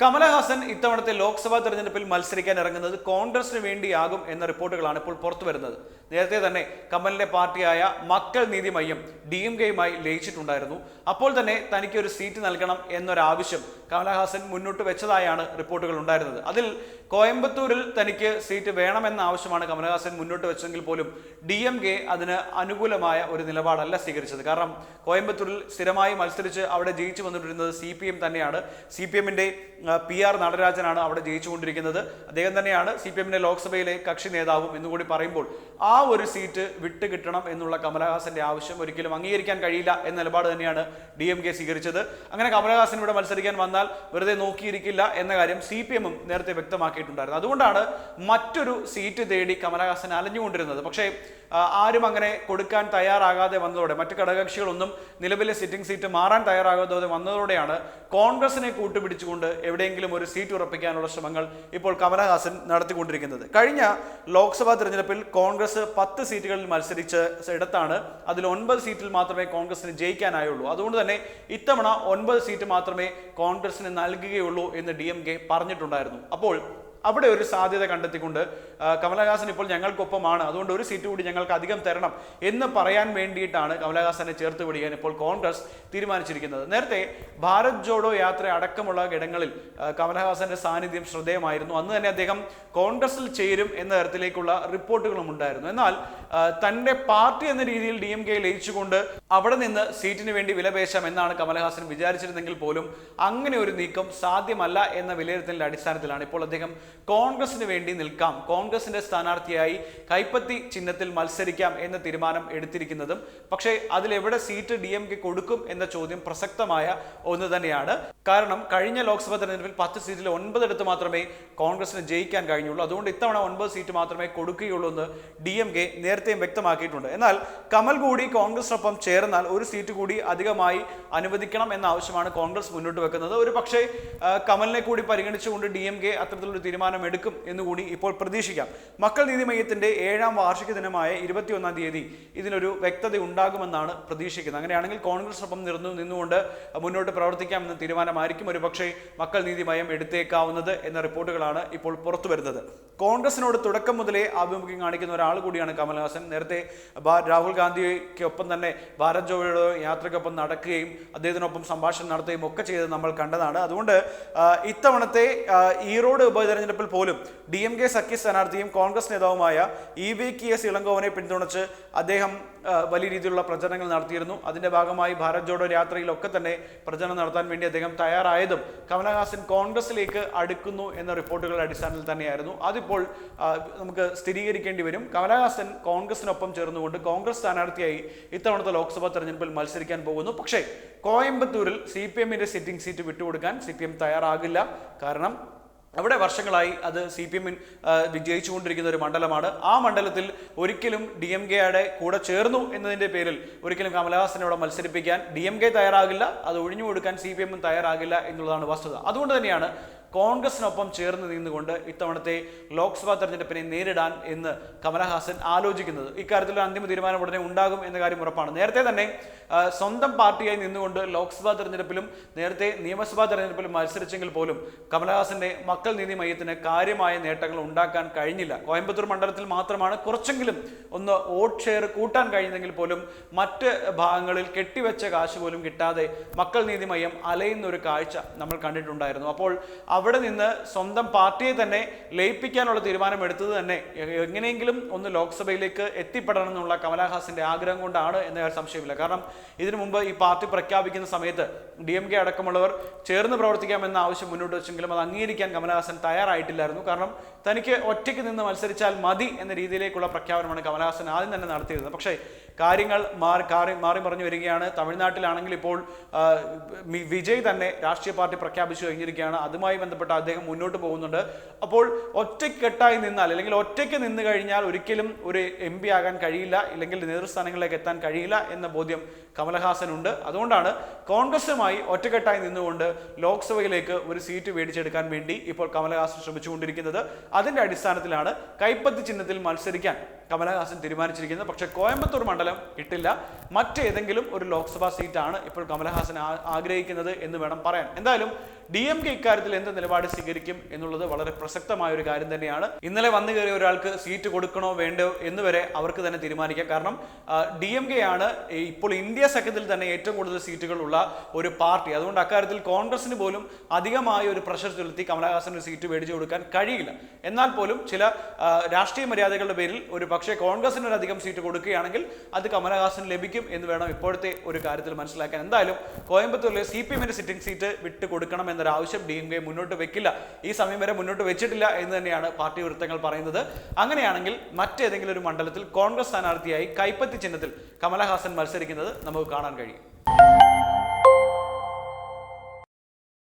കമലഹാസൻ ഇത്തവണത്തെ ലോക്സഭാ തെരഞ്ഞെടുപ്പിൽ മത്സരിക്കാൻ ഇറങ്ങുന്നത് കോൺഗ്രസിന് വേണ്ടിയാകും എന്ന റിപ്പോർട്ടുകളാണ് ഇപ്പോൾ പുറത്തു വരുന്നത്. നേരത്തെ തന്നെ കമലിന്റെ പാർട്ടിയായ മക്കൾ നീതി മയ്യം ഡി എം കെയുമായി ലയിച്ചിട്ടുണ്ടായിരുന്നു. അപ്പോൾ തന്നെ തനിക്ക് ഒരു സീറ്റ് നൽകണം എന്നൊരാവശ്യം കമലഹാസൻ മുന്നോട്ട് വെച്ചതായാണ് റിപ്പോർട്ടുകൾ ഉണ്ടായിരുന്നത്. അതിൽ കോയമ്പത്തൂരിൽ തനിക്ക് സീറ്റ് വേണമെന്ന ആവശ്യമാണ് കമലഹാസൻ മുന്നോട്ട് വെച്ചെങ്കിൽ പോലും ഡി എം കെ അതിന് അനുകൂലമായ ഒരു നിലപാടല്ല സ്വീകരിച്ചത്. കാരണം കോയമ്പത്തൂരിൽ സ്ഥിരമായി മത്സരിച്ച് അവിടെ ജയിച്ചു വന്നിട്ടിരുന്നത് സി പി എം തന്നെയാണ്. സി പി എമ്മിന്റെ പി ആർ നടരാജനാണ് അവിടെ ജയിച്ചുകൊണ്ടിരിക്കുന്നത്. അദ്ദേഹം തന്നെയാണ് സി പി എമ്മിന്റെ ലോക്സഭയിലെ കക്ഷി നേതാവും എന്നുകൂടി പറയുമ്പോൾ ആ ഒരു സീറ്റ് വിട്ട് കിട്ടണം എന്നുള്ള കമലഹാസന്റെ ആവശ്യം ഒരിക്കലും അംഗീകരിക്കാൻ കഴിയില്ല എന്ന നിലപാട് തന്നെയാണ് ഡി എം കെ സ്വീകരിച്ചത്. അങ്ങനെ കമലഹാസൻ ഇവിടെ മത്സരിക്കാൻ വന്നാൽ വെറുതെ നോക്കിയിരിക്കില്ല എന്ന കാര്യം സി പി എമ്മും നേരത്തെ വ്യക്തമാക്കിയിട്ടുണ്ടായിരുന്നു. അതുകൊണ്ടാണ് മറ്റൊരു സീറ്റ് തേടി കമലഹാസൻ അലഞ്ഞുകൊണ്ടിരുന്നത്. പക്ഷേ ആരും അങ്ങനെ കൊടുക്കാൻ തയ്യാറാകാതെ വന്നതോടെ മറ്റ് ഘടകകക്ഷികളൊന്നും നിലവിലെ സിറ്റിംഗ് സീറ്റ് മാറാൻ തയ്യാറാകാതെ വന്നതോടെയാണ് കോൺഗ്രസിനെ കൂട്ടുപിടിച്ചുകൊണ്ട് എവിടെയെങ്കിലും ഒരു സീറ്റ് ഉറപ്പിക്കാനുള്ള ശ്രമങ്ങൾ ഇപ്പോൾ കമലഹാസൻ നടത്തിക്കൊണ്ടിരിക്കുന്നത്. കഴിഞ്ഞ ലോക്സഭാ തെരഞ്ഞെടുപ്പിൽ കോൺഗ്രസ് പത്ത് സീറ്റുകളിൽ മത്സരിച്ച ഇടത്താണ് അതിൽ ഒൻപത് സീറ്റിൽ മാത്രമേ കോൺഗ്രസിന് ജയിക്കാനായുള്ളൂ. അതുകൊണ്ട് തന്നെ ഇത്തവണ ഒൻപത് സീറ്റ് മാത്രമേ കോൺഗ്രസിന് നൽകുകയുള്ളൂ എന്ന് ഡി പറഞ്ഞിട്ടുണ്ടായിരുന്നു. അപ്പോൾ അവിടെ ഒരു സാധ്യത കണ്ടെത്തിക്കൊണ്ട് കമലഹാസൻ ഇപ്പോൾ ഞങ്ങൾക്കൊപ്പമാണ്. അതുകൊണ്ട് ഒരു സീറ്റ് കൂടി ഞങ്ങൾക്ക് അധികം തരണം എന്ന് പറയാൻ വേണ്ടിയിട്ടാണ് കമലഹാസനെ ചേർത്ത് പിടിക്കാൻ ഇപ്പോൾ കോൺഗ്രസ് തീരുമാനിച്ചിരിക്കുന്നത്. നേരത്തെ ഭാരത് ജോഡോ യാത്ര അടക്കമുള്ള ഇടങ്ങളിൽ കമലഹാസന്റെ സാന്നിധ്യം ശ്രദ്ധേയമായിരുന്നു. അന്ന് തന്നെ അദ്ദേഹം കോൺഗ്രസിൽ ചേരും എന്ന തരത്തിലേക്കുള്ള റിപ്പോർട്ടുകളും ഉണ്ടായിരുന്നു. എന്നാൽ തന്റെ പാർട്ടി എന്ന രീതിയിൽ ഡി എം കെ ലയിച്ചുകൊണ്ട് അവിടെ നിന്ന് സീറ്റിന് വേണ്ടി വിലപേശാം എന്നാണ് കമൽഹാസൻ വിചാരിച്ചിരുന്നെങ്കിൽ പോലും അങ്ങനെ ഒരു നീക്കം സാധ്യമല്ല എന്ന വിലയിരുത്തലിന്റെ അടിസ്ഥാനത്തിലാണ് ഇപ്പോൾ അദ്ദേഹം കോൺഗ്രസിന് വേണ്ടി നിൽക്കാം. കോൺഗ്രസിന്റെ സ്ഥാനാർത്ഥിയായി കൈപ്പത്തി ചിഹ്നത്തിൽ മത്സരിക്കാം എന്ന തീരുമാനം എടുത്തിരിക്കുന്നതും പക്ഷേ അതിലെവിടെ സീറ്റ് ഡി എം കെ കൊടുക്കും എന്ന ചോദ്യം പ്രസക്തമായ ഒന്ന് തന്നെയാണ്. കാരണം കഴിഞ്ഞ ലോക്സഭാ തെരഞ്ഞെടുപ്പിൽ പത്ത് സീറ്റിൽ ഒൻപതെടുത്ത് മാത്രമേ കോൺഗ്രസിന് ജയിക്കാൻ കഴിഞ്ഞുള്ളൂ. അതുകൊണ്ട് ഇത്തവണ ഒൻപത് സീറ്റ് മാത്രമേ കൊടുക്കുകയുള്ളൂ എന്ന് ഡി എം കെ നേരത്തെയും വ്യക്തമാക്കിയിട്ടുണ്ട്. എന്നാൽ കമൽ കൂടി കോൺഗ്രസിനൊപ്പം ചേർന്നാൽ ഒരു സീറ്റ് കൂടി അധികമായി അനുവദിക്കണം എന്ന ആവശ്യമാണ് കോൺഗ്രസ് മുന്നോട്ട് വെക്കുന്നത്. ഒരു പക്ഷേ കമലിനെ കൂടി പരിഗണിച്ചുകൊണ്ട് ഡി എം കെ അത്തരത്തിലൊരു തീരുമാനം എടുക്കും എന്നുകൂടി ഇപ്പോൾ പ്രതീക്ഷിക്കാം. മക്കൾ നീതി മയത്തിന്റെ ഏഴാം വാർഷിക ദിനമായ ഇരുപത്തിയൊന്നാം തീയതി ഇതിനൊരു വ്യക്തത ഉണ്ടാകുമെന്നാണ് പ്രതീക്ഷിക്കുന്നത്. അങ്ങനെയാണെങ്കിൽ കോൺഗ്രസ് ഒപ്പം നിർന്നു നിന്നുകൊണ്ട് മുന്നോട്ട് പ്രവർത്തിക്കാമെന്ന തീരുമാനമായിരിക്കും ഒരു പക്ഷേ മക്കൾ നീതി മയം എടുത്തേക്കാവുന്നത് എന്ന റിപ്പോർട്ടുകളാണ് ഇപ്പോൾ പുറത്തു വരുന്നത്. കോൺഗ്രസിനോട് തുടക്കം മുതലേ ആഭിമുഖ്യം കാണിക്കുന്ന ഒരാൾ കൂടിയാണ് കമൽഹാസൻ. നേരത്തെ രാഹുൽ ഗാന്ധിക്കൊപ്പം തന്നെ ഭാരത് ജോഡോ യാത്രയ്ക്കൊപ്പം നടക്കുകയും അദ്ദേഹത്തിനൊപ്പം സംഭാഷണം നടത്തുകയും ഒക്കെ ചെയ്തത് നമ്മൾ കണ്ടതാണ്. അതുകൊണ്ട് ഇത്തവണത്തെ ഈറോഡ് ഉപതെരഞ്ഞെടുപ്പിൽ പോലും ഡി എം കെ സഖ്യ സ്ഥാനാർത്ഥിയും കോൺഗ്രസ് നേതാവുമായ ഇ വി കെ എസ് ഇളങ്കോവനെ പിന്തുണച്ച് അദ്ദേഹം വലിയ രീതിയിലുള്ള പ്രചരണങ്ങൾ നടത്തിയിരുന്നു. അതിന്റെ ഭാഗമായി ഭാരത് ജോഡോ യാത്രയിലൊക്കെ തന്നെ പ്രചരണം നടത്താൻ വേണ്ടി അദ്ദേഹം തയ്യാറായതും കമലഹാസൻ കോൺഗ്രസിലേക്ക് അടുക്കുന്നു എന്ന റിപ്പോർട്ടുകളുടെ അടിസ്ഥാനത്തിൽ തന്നെയായിരുന്നു. അതിപ്പോൾ നമുക്ക് സ്ഥിരീകരിക്കേണ്ടി വരും. കമലഹാസൻ കോൺഗ്രസിനൊപ്പം ചേർന്നുകൊണ്ട് കോൺഗ്രസ് സ്ഥാനാർത്ഥിയായി ഇത്തവണത്തെ ലോക്സഭാ തെരഞ്ഞെടുപ്പിൽ മത്സരിക്കാൻ പോകുന്നു. പക്ഷേ കോയമ്പത്തൂരിൽ സി പി എമ്മിന്റെ സിറ്റിംഗ് സീറ്റ് വിട്ടുകൊടുക്കാൻ സി പി എം തയ്യാറാകില്ല. കാരണം അവിടെ വർഷങ്ങളായി അത് സി പി എമ്മിൻ വിജയിച്ചുകൊണ്ടിരിക്കുന്ന ഒരു മണ്ഡലമാണ്. ആ മണ്ഡലത്തിൽ ഒരിക്കലും ഡി എം കെയുടെ കൂടെ ചേർന്നു എന്നതിന്റെ പേരിൽ ഒരിക്കലും കമലഹാസനെ അവിടെ മത്സരിപ്പിക്കാൻ ഡി എം കെ തയ്യാറാകില്ല. അത് ഒഴിഞ്ഞു കൊടുക്കാൻ സി പി എമ്മും തയ്യാറാകില്ല എന്നുള്ളതാണ് വസ്തുത. അതുകൊണ്ട് തന്നെയാണ് കോൺഗ്രസിനൊപ്പം ചേർന്ന് നിന്നുകൊണ്ട് ഇത്തവണത്തെ ലോക്സഭാ തെരഞ്ഞെടുപ്പിനെ നേരിടാൻ എന്ന് കമലഹാസൻ ആലോചിക്കുന്നത്. ഇക്കാര്യത്തിൽ അന്തിമ തീരുമാനം ഉടനെ ഉണ്ടാകും എന്ന കാര്യം ഉറപ്പാണ്. നേരത്തെ തന്നെ സ്വന്തം പാർട്ടിയായി നിന്നുകൊണ്ട് ലോക്സഭാ തെരഞ്ഞെടുപ്പിലും നേരത്തെ നിയമസഭാ തെരഞ്ഞെടുപ്പിലും മത്സരിച്ചെങ്കിൽ പോലും കമലഹാസന്റെ മക്കൾ നീതി മയ്യത്തിന് കാര്യമായ നേട്ടങ്ങൾ ഉണ്ടാക്കാൻ കഴിഞ്ഞില്ല. കോയമ്പത്തൂർ മണ്ഡലത്തിൽ മാത്രമാണ് കുറച്ചെങ്കിലും ഒന്ന് വോട്ട് ഷെയർ കൂട്ടാൻ കഴിഞ്ഞെങ്കിൽ പോലും മറ്റ് ഭാഗങ്ങളിൽ കെട്ടിവെച്ച കാശ് പോലും കിട്ടാതെ മക്കൾ നീതി മയ്യം അലയുന്ന ഒരു കാഴ്ച നമ്മൾ കണ്ടിട്ടുണ്ടായിരുന്നു. അപ്പോൾ അവിടെ നിന്ന് സ്വന്തം പാർട്ടിയെ തന്നെ ലയിപ്പിക്കാനുള്ള തീരുമാനം എടുത്തത് തന്നെ. എങ്ങനെയെങ്കിലും ഒന്ന് ലോക്സഭയിലേക്ക് എത്തിപ്പെടണം എന്നുള്ള കമലഹാസന്റെ ആഗ്രഹം കൊണ്ടാണ് എന്ന സംശയമില്ല കാരണം ഇതിനു മുമ്പ് ഈ പാർട്ടി പ്രഖ്യാപിക്കുന്ന സമയത്ത് ഡി എം കെ അടക്കമുള്ളവർ ചേർന്ന് പ്രവർത്തിക്കാമെന്ന ആവശ്യം മുന്നോട്ട് വെച്ചെങ്കിലും അത് അംഗീകരിക്കാൻ കമലഹാസൻ തയ്യാറായിട്ടില്ലായിരുന്നു. കാരണം തനിക്ക് ഒറ്റയ്ക്ക് നിന്ന് മത്സരിച്ചാൽ മതി എന്ന രീതിയിലേക്കുള്ള പ്രഖ്യാപനമാണ് കമലഹാസൻ ആദ്യം തന്നെ നടത്തിയിരുന്നത്. പക്ഷേ കാര്യങ്ങൾ മാറി കാറി മാറി പറഞ്ഞു വരികയാണ്. തമിഴ്നാട്ടിലാണെങ്കിൽ ഇപ്പോൾ വിജയ് തന്നെ രാഷ്ട്രീയ പാർട്ടി പ്രഖ്യാപിച്ചു കഴിഞ്ഞിരിക്കുകയാണ്. അതുമായി ബന്ധപ്പെട്ട് അദ്ദേഹം മുന്നോട്ട് പോകുന്നുണ്ട്. അപ്പോൾ ഒറ്റക്കെട്ടായി നിന്നാൽ അല്ലെങ്കിൽ ഒറ്റയ്ക്ക് നിന്ന് കഴിഞ്ഞാൽ ഒരിക്കലും ഒരു എം ആകാൻ കഴിയില്ല ഇല്ലെങ്കിൽ നേതൃസ്ഥാനങ്ങളിലേക്ക് എത്താൻ കഴിയില്ല എന്ന ബോധ്യം കമലഹാസനുണ്ട്. അതുകൊണ്ടാണ് കോൺഗ്രസുമായി ഒറ്റക്കെട്ടായി നിന്നുകൊണ്ട് ലോക്സഭയിലേക്ക് ഒരു സീറ്റ് മേടിച്ചെടുക്കാൻ വേണ്ടി ഇപ്പോൾ കമലഹാസൻ ശ്രമിച്ചുകൊണ്ടിരിക്കുന്നത്. അതിന്റെ അടിസ്ഥാനത്തിലാണ് കൈപ്പത്തി ചിഹ്നത്തിൽ മത്സരിക്കാൻ കമലഹാസൻ തീരുമാനിച്ചിരിക്കുന്നത്. പക്ഷെ കോയമ്പത്തൂർ മണ്ഡലം കിട്ടില്ല മറ്റേതെങ്കിലും ഒരു ലോക്സഭാ സീറ്റാണ് ഇപ്പോൾ കമലഹാസൻ ആഗ്രഹിക്കുന്നത് എന്ന് വേണം പറയാൻ. എന്തായാലും ഡി എം കെ ഇക്കാര്യത്തിൽ എന്ത് നിലപാട് സ്വീകരിക്കും എന്നുള്ളത് വളരെ പ്രസക്തമായ ഒരു കാര്യം തന്നെയാണ്. ഇന്നലെ വന്നു കയറിയ ഒരാൾക്ക് സീറ്റ് കൊടുക്കണോ വേണ്ടോ എന്ന് വരെ അവർക്ക് തന്നെ തീരുമാനിക്കാം. കാരണം ഡി എം കെ ആണ് ഇപ്പോൾ ഇന്ത്യ സഖ്യത്തിൽ തന്നെ ഏറ്റവും കൂടുതൽ സീറ്റുകളുള്ള ഒരു പാർട്ടി. അതുകൊണ്ട് അക്കാര്യത്തിൽ കോൺഗ്രസിന് പോലും അധികമായ ഒരു പ്രഷർ ചെലുത്തി കമലഹാസന് ഒരു സീറ്റ് മേടിച്ചു കൊടുക്കാൻ കഴിയില്ല. എന്നാൽ പോലും ചില രാഷ്ട്രീയ മര്യാദകളുടെ പേരിൽ ഒരു പക്ഷേ കോൺഗ്രസിന് ഒരു അധികം സീറ്റ് കൊടുക്കുകയാണെങ്കിൽ അത് കമലഹാസന് ലഭിക്കും എന്ന് വേണം ഇപ്പോഴത്തെ ഒരു കാര്യത്തിൽ മനസ്സിലാക്കാൻ. എന്തായാലും കോയമ്പത്തൂരിലെ സി പി എമ്മിന്റെ സിറ്റിംഗ് സീറ്റ് വിട്ടു കൊടുക്കണം എന്നൊരു ആവശ്യം ഡി എം കെ മുന്നോട്ട് വെക്കില്ല. ഈ സമയം വരെ മുന്നോട്ട് വെച്ചിട്ടില്ല എന്ന് തന്നെയാണ് പാർട്ടി വൃത്തങ്ങൾ പറയുന്നത്. അങ്ങനെയാണെങ്കിൽ മറ്റേതെങ്കിലും ഒരു മണ്ഡലത്തിൽ കോൺഗ്രസ് സ്ഥാനാർത്ഥിയായി കൈപ്പത്തി ചിഹ്നത്തിൽ കമലഹാസൻ മത്സരിക്കുന്നത് നമുക്ക് കാണാൻ കഴിയും.